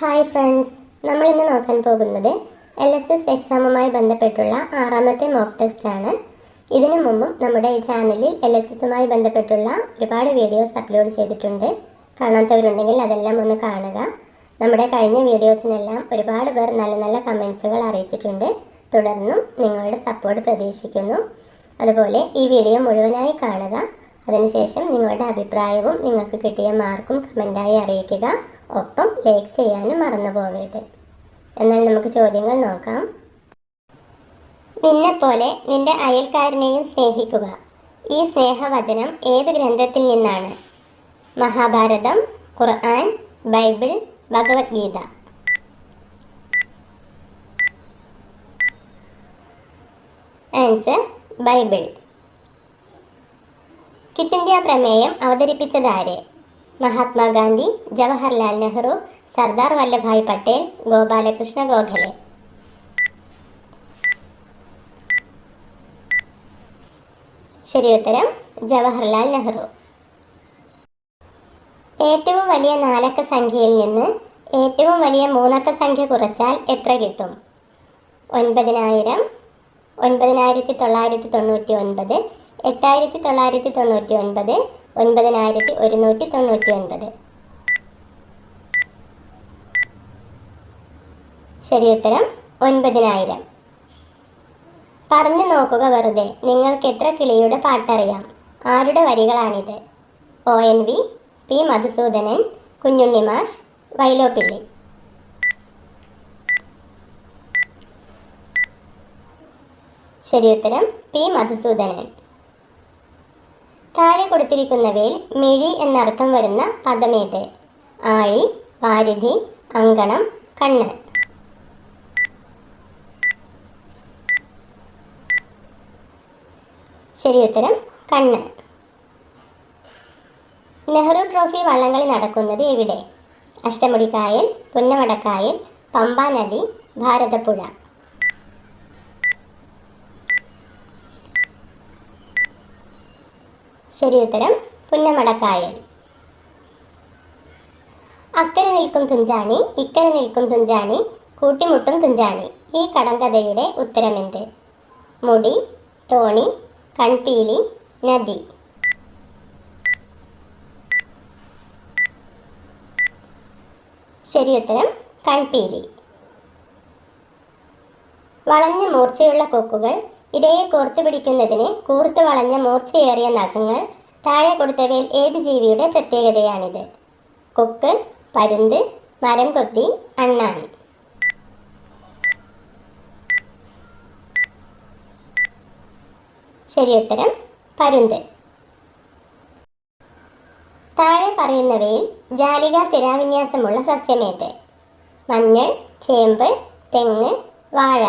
Hi friends നമ്മൾ ഇന്ന് നോക്കാൻ പോകുന്നത് എൽ എസ് എസ് എക്സാമുമായി ബന്ധപ്പെട്ടുള്ള ആറാമത്തെ മോക്ക് ടെസ്റ്റാണ് ഇതിനു മുമ്പും നമ്മുടെ ഈ ചാനലിൽ എൽ എസ് എസുമായി ബന്ധപ്പെട്ടുള്ള ഒരുപാട് വീഡിയോസ് അപ്ലോഡ് ചെയ്തിട്ടുണ്ട്. കാണാത്തവരുണ്ടെങ്കിൽ അതെല്ലാം ഒന്ന് കാണുക. നമ്മുടെ കഴിഞ്ഞ വീഡിയോസിനെല്ലാം ഒരുപാട് പേർ നല്ല നല്ല കമൻസുകൾ അറിയിച്ചിട്ടുണ്ട്. തുടർന്നും നിങ്ങളുടെ സപ്പോർട്ട് പ്രതീക്ഷിക്കുന്നു. അതുപോലെ ഈ വീഡിയോ മുഴുവനായി കാണുക. അതിനുശേഷം നിങ്ങളുടെ അഭിപ്രായവും നിങ്ങൾക്ക് കിട്ടിയ മാർക്കും കമന്റായി അറിയിക്കുക. ഒപ്പം ലൈക്ക് ചെയ്യാനും മറന്നു പോകരുത്. എന്നാൽ നമുക്ക് ചോദ്യങ്ങൾ നോക്കാം. നിന്നെപ്പോലെ നിന്റെ അയൽക്കാരനെയും സ്നേഹിക്കുക. ഈ സ്നേഹവചനം ഏത് ഗ്രന്ഥത്തിൽ നിന്നാണ്? Mahabharata Quran Bible Bhagavad Gita. Answer Bible. Quit India പ്രമേയം അവതരിപ്പിച്ചതാര് മഹാത്മാഗാന്ധി ജവഹർലാൽ നെഹ്റു സർദാർ വല്ലഭായ് പട്ടേൽ ഗോപാലകൃഷ്ണ ഗോഖലെ. ശരി ഉത്തരം ജവഹർലാൽ നെഹ്റു. ഏറ്റവും വലിയ നാലക്ക സംഖ്യയിൽ നിന്ന് ഏറ്റവും വലിയ മൂന്നക്ക സംഖ്യ കുറച്ചാൽ എത്ര കിട്ടും? ഒൻപതിനായിരം ഒൻപതിനായിരത്തി തൊള്ളായിരത്തി തൊണ്ണൂറ്റി ഒൻപത് എട്ടായിരത്തി തൊള്ളായിരത്തി തൊണ്ണൂറ്റി ഒൻപത് ഒൻപതിനായിരത്തി ഒരുന്നൂറ്റി തൊണ്ണൂറ്റി ഒൻപത് ശരി ഉത്തരം ഒൻപതിനായിരം. പറഞ്ഞു നോക്കുക വെറുതെ നിങ്ങൾക്ക് എത്ര കിളിയുടെ പാട്ടറിയാം? ആരുടെ വരികളാണിത്? O N V P Madhusoodanan Kunjunni Mash Vyloppilli. ശരിയുത്തരം പി മധുസൂദനൻ. താഴെ കൊടുത്തിരിക്കുന്നവയിൽ മിഴി എന്നർത്ഥം വരുന്ന പദമേത്? ആഴി വാരിധി അങ്കണം കണ്ണ്. ശരി ഉത്തരം കണ്ണ്. നെഹ്റു ട്രോഫി വള്ളംകളി നടക്കുന്നത് എവിടെ? അഷ്ടമുടിക്കായൽ പുന്നമടക്കായൽ പമ്പ നദി ഭാരതപ്പുഴ ശരിയുത്തരം പുന്നമടക്കായൽ. അക്കരെ നിൽക്കും തുഞ്ചാണി ഇക്കരെ നിൽക്കും തുഞ്ചാണി കൂട്ടിമുട്ടും തുഞ്ചാണി. ഈ കടങ്കഥയുടെ ഉത്തരമെന്ത്? മുടി തോണി കൺപീലി നദി. ശരിയുത്തരം കൺപീലി. വളഞ്ഞ മൂർച്ചയുള്ള കൊക്കുകൾ ഇരയെ കോർത്തു പിടിക്കുന്നതിന് കൂർത്തു വളഞ്ഞ മൂർച്ചയേറിയ നഖങ്ങൾ താഴെ കൊടുത്തവയിൽ ഏത് ജീവിയുടെ പ്രത്യേകതയാണിത്? കൊക്ക് പരുന്ത് മരം കൊത്തി അണ്ണാൻ. ശരിയുത്തരം പരുന്ത്. താഴെ പറയുന്നവയിൽ ജാലിക സ്ഥിരാവിന്യാസമുള്ള സസ്യമേത്? മഞ്ഞൾ ചേമ്പ് തെങ്ങ് വാഴ.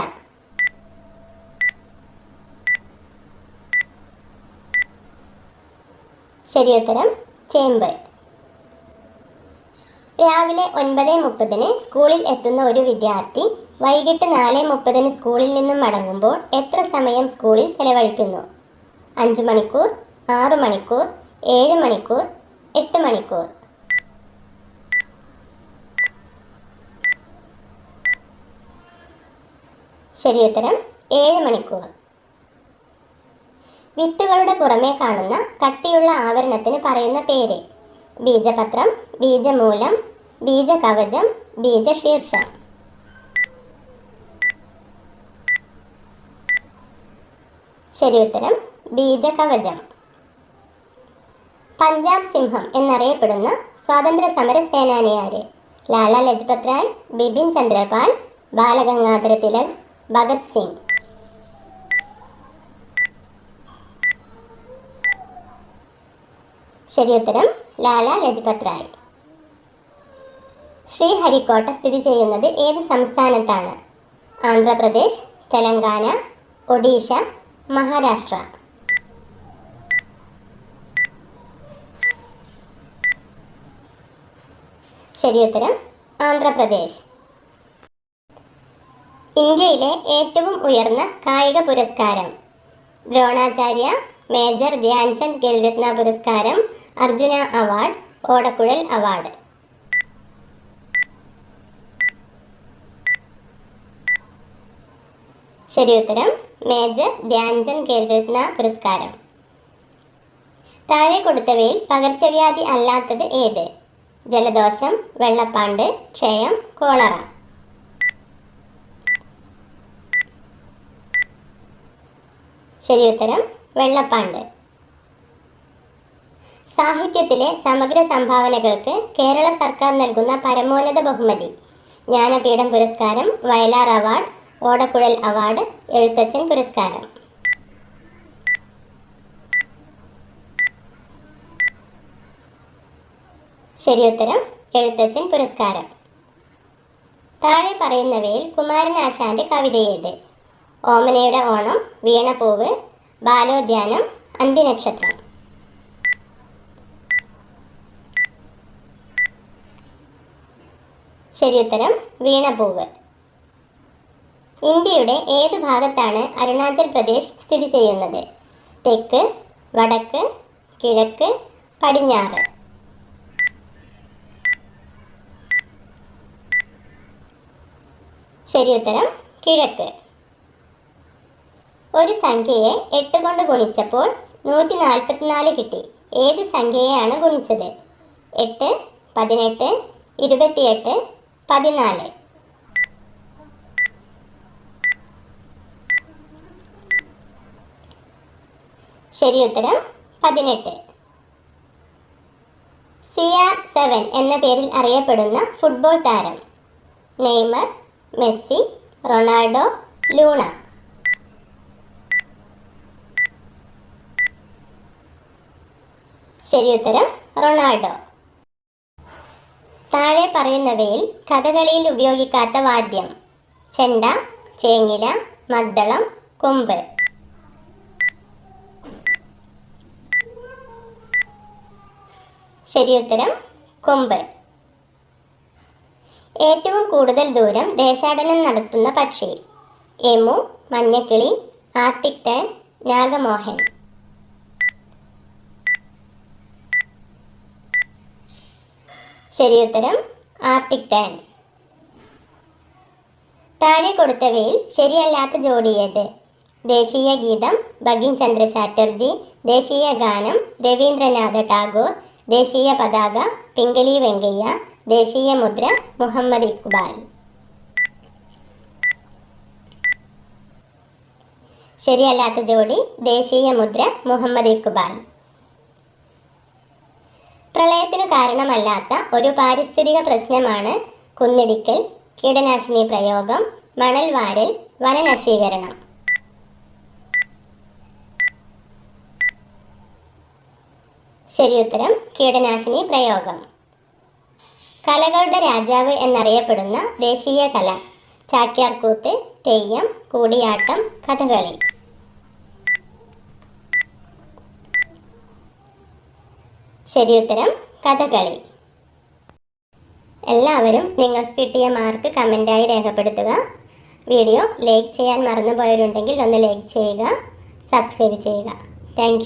ശരിയുത്തരം ചേമ്പ്. രാവിലെ ഒൻപത് മുപ്പതിന് സ്കൂളിൽ എത്തുന്ന ഒരു വിദ്യാർത്ഥി വൈകിട്ട് നാല് മുപ്പതിന് സ്കൂളിൽ നിന്നും മടങ്ങുമ്പോൾ എത്ര സമയം സ്കൂളിൽ ചെലവഴിക്കുന്നു? അഞ്ച് മണിക്കൂർ ആറ് മണിക്കൂർ ഏഴ് മണിക്കൂർ എട്ട് മണിക്കൂർ. ശരിയുത്തരം ഏഴ് മണിക്കൂർ. വിത്തുകളുടെ പുറമേ കാണുന്ന കട്ടിയുള്ള ആവരണത്തിന് പറയുന്ന പേര്. ബീജപത്രം ബീജമൂലം ബീജകവചം ബീജശീർഷം. ഉത്തരം ബീജകവചം. പഞ്ചാബ് സിംഹം എന്നറിയപ്പെടുന്ന സ്വാതന്ത്ര്യ സമര സേനാനിയാര് ലാല ലജ്പത് റായ് ബിപിൻ ചന്ദ്രപാൽ ബാലഗംഗാധര തിലക് ഭഗത് സിംഗ്. ശരിയുത്തരം ലാല ലജ്പത് റായ് ശ്രീഹരിക്കോട്ട സ്ഥിതി ചെയ്യുന്നത് ഏത് സംസ്ഥാനത്താണ്? ആന്ധ്രാപ്രദേശ് തെലങ്കാന ഒഡീഷ മഹാരാഷ്ട്ര. ശരിയുത്തരം ആന്ധ്രാപ്രദേശ്. ഇന്ത്യയിലെ ഏറ്റവും ഉയർന്ന കായിക പുരസ്കാരം. ദ്രോണാചാര്യ മേജർ ധ്യാൻചന്ദ് ഖേൽരത്ന പുരസ്കാരം അർജുന അവാർഡ് ഓടക്കുഴൽ അവാർഡ്. ശരി ഉത്തരം മേജർ ധ്യാൻചന്ദ് ഖേൽരത്ന പുരസ്കാരം. താഴെ കൊടുത്തവയിൽ പകർച്ചവ്യാധി അല്ലാത്തത് ഏത്? ജലദോഷം വെള്ളപ്പാണ്ട് ക്ഷയം കോളറ. ശരി ഉത്തരം വെള്ളപ്പാണ്ട്. സാഹിത്യത്തിലെ സമഗ്ര സംഭാവനകൾക്ക് കേരള സർക്കാർ നൽകുന്ന പരമോന്നത ബഹുമതി. ജ്ഞാനപീഠം പുരസ്കാരം വയലാർ അവാർഡ് ഓടക്കുഴൽ അവാർഡ് എഴുത്തച്ഛൻ പുരസ്കാരം. ശരിയുത്തരം എഴുത്തച്ഛൻ പുരസ്കാരം. താഴെ പറയുന്നവയിൽ കുമാരനാശാന്റെ കവിത ഏത് ഓമനയുടെ ഓണം വീണപ്പൂവ് ബാലോദ്യാനം അന്തിനക്ഷത്രം. ശരിയുത്തരം വീണപൂവ്. ഇന്ത്യയുടെ ഏത് ഭാഗത്താണ് അരുണാചൽ പ്രദേശ് സ്ഥിതി ചെയ്യുന്നത്? തെക്ക് വടക്ക് കിഴക്ക് പടിഞ്ഞാറ്. ശരിയുത്തരം കിഴക്ക്. ഒരു സംഖ്യയെ എട്ട് കൊണ്ട് ഗുണിച്ചപ്പോൾ നൂറ്റി നാൽപ്പത്തിനാല് കിട്ടി. ഏത് സംഖ്യയെയാണ് ഗുണിച്ചത്? എട്ട് പതിനെട്ട് ഇരുപത്തിയെട്ട് പതിനാല്. ശരി ഉത്തരം പതിനെട്ട്. സി ആർ സെവൻ എന്ന പേരിൽ അറിയപ്പെടുന്ന ഫുട്ബോൾ താരം നെയ്മർ മെസ്സി റൊണാൾഡോ ലൂണ. ശരി ഉത്തരം റൊണാൾഡോ. താഴെ പറയുന്നവയിൽ കഥകളിയിൽ ഉപയോഗിക്കാത്ത വാദ്യം. ചെണ്ട ചേങ്ങില മദ്ദളം കൊമ്പ്. ശരി ഉത്തരം കൊമ്പ്. ഏറ്റവും കൂടുതൽ ദൂരം ദേശാടനം നടത്തുന്ന പക്ഷി. എമു മഞ്ഞക്കിളി ആർട്ടിക് ടേൺ നാഗമോഹൻ. ശരിയുത്തരം ആർട്ടിക് ടാൻ. താഴെ കൊടുത്തവയിൽ ശരിയല്ലാത്ത ജോഡി ഏത്? ദേശീയ ഗീതം ബങ്കിം ചന്ദ്ര ചാറ്റർജി ദേശീയ ഗാനം രവീന്ദ്രനാഥ ടാഗോർ ദേശീയ പതാക പിംഗലി വെങ്കയ്യ ദേശീയ മുദ്ര മുഹമ്മദ് ഇക്ബാൽ. ശരിയല്ലാത്ത ജോഡി ദേശീയ മുദ്ര മുഹമ്മദ് ഇക്ബാൽ. പ്രളയത്തിനു കാരണമല്ലാത്ത ഒരു പാരിസ്ഥിതിക പ്രശ്നമാണ് കുന്നിടിക്കൽ കീടനാശിനി പ്രയോഗം മണൽ വാരൽ വനനശീകരണം ശരിയുത്തരം കീടനാശിനി പ്രയോഗം. കലകളുടെ രാജാവ് എന്നറിയപ്പെടുന്ന ദേശീയ കല ചാക്യാർകൂത്ത് തെയ്യം കൂടിയാട്ടം കഥകളി. ശരിയുത്തരം കഥകളി. എല്ലാവരും നിങ്ങൾക്ക് കിട്ടിയ മാർക്ക് കമന്റായി രേഖപ്പെടുത്തുക. വീഡിയോ ലൈക്ക് ചെയ്യാൻ മറന്നുപോയവരുണ്ടെങ്കിൽ ഒന്ന് ലൈക്ക് ചെയ്യുക സബ്സ്ക്രൈബ് ചെയ്യുക. താങ്ക്